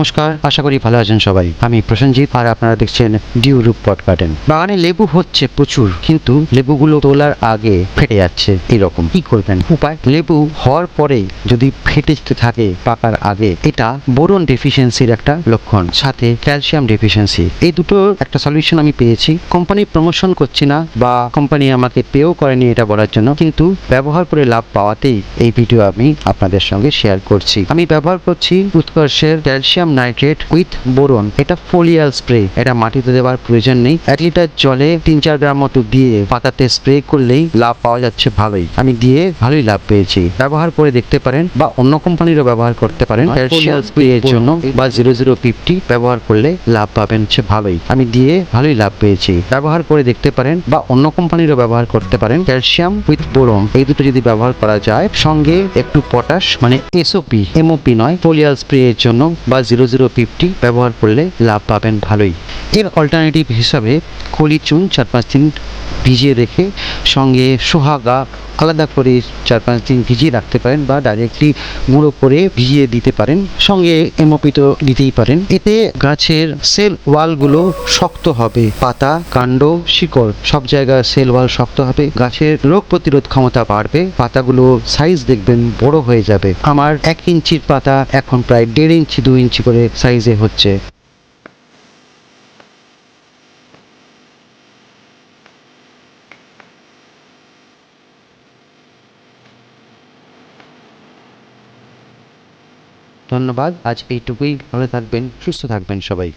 নমস্কার, আশা করি ভালো আছেন সবাই। আমি প্রসেনজিৎ, আর আপনারা দেখছেন ডিউ রূপ পট গার্ডেন। বাগানে লেবু হচ্ছে প্রচুর, কিন্তু লেবুগুলো তোলার আগে ফেটে যাচ্ছে এরকম। কি করবেন? উপায়? লেবু হওয়ার পরে যদি ফেটে যেতে থাকে পাকার আগে, এটা বোরন ডেফিসিয়েন্সির একটা লক্ষণ, সাথে ক্যালসিয়াম ডেফিসিয়েন্সি এই দুটো একটা সলিউশন আমি পেয়েছি। কোম্পানি প্রমোশন করছি না, বা কোম্পানি আমাকে পেও করেনি এটা বলার জন্য, কিন্তু ব্যবহার করে লাভ পাওয়াতেই এই ভিডিও আমি আপনাদের সঙ্গে শেয়ার করছি। আমি ব্যবহার করছি উৎকর্ষের ক্যালসিয়াম নাইট্রেট উইথ বোরন এটা ফোলিয়াল স্প্রে এটা মাটিতে দেওয়ার প্রয়োজন নেই। এক লিটার জলে তিন চার গ্রাম মতো দিয়ে পাতাতে স্প্রে করলেই লাভ পাওয়া যাচ্ছে ভালোই। আমি দিয়ে ভালোই লাভ পেয়েছি। ব্যবহার করে দেখতে পারেন বা অন্য কোম্পানিরও ব্যবহার করতে পারেন। ক্যালসিয়াম স্প্রে এর জন্য বা জিরো জিরো ফিফটি ব্যবহার করলে লাভ পাবেন হচ্ছে ভালোই। আমি দিয়ে ভালোই লাভ পেয়েছি। ব্যবহার করে দেখতে পারেন বা অন্য কোম্পানিরও ব্যবহার করতে পারেন ক্যালসিয়াম উইথ বোরন এই দুটো যদি ব্যবহার করা যায় সঙ্গে একটু পটাশ মানে এসওপি এমওপি নয় ফোলিয়াল স্প্রে এর জন্য বা জিরো জিরো ফিফটি ব্যবহার করলে লাভ পাবেন ভালোই। এর অল্টারনেটিভ হিসাবে কলি চুন চার পাঁচ দিন ভিজিয়ে রেখে সঙ্গে সোহাগা আলাদা করে চার পাঁচ দিন ভিজিয়ে রাখতে পারেন বা ডাইরেক্টলি গুঁড়ো করে ভিজিয়ে দিতে পারেন, সঙ্গে এমওপি তো দিতেই পারেন। এতে গাছের সেল ওয়ালগুলো শক্ত হবে, পাতা, কাণ্ড, শিকড়, সব জায়গায় সেল ওয়াল শক্ত হবে, গাছের রোগ প্রতিরোধ ক্ষমতা বাড়বে, পাতাগুলো সাইজ দেখবেন বড় হয়ে যাবে। আমার এক ইঞ্চির পাতা এখন প্রায় দেড় ইঞ্চি, দু ইঞ্চি করে সাইজে হচ্ছে। ধন্যবাদ। আজ এইটুকুই। ভালো থাকবেন সুস্থ থাকবেন সবাই।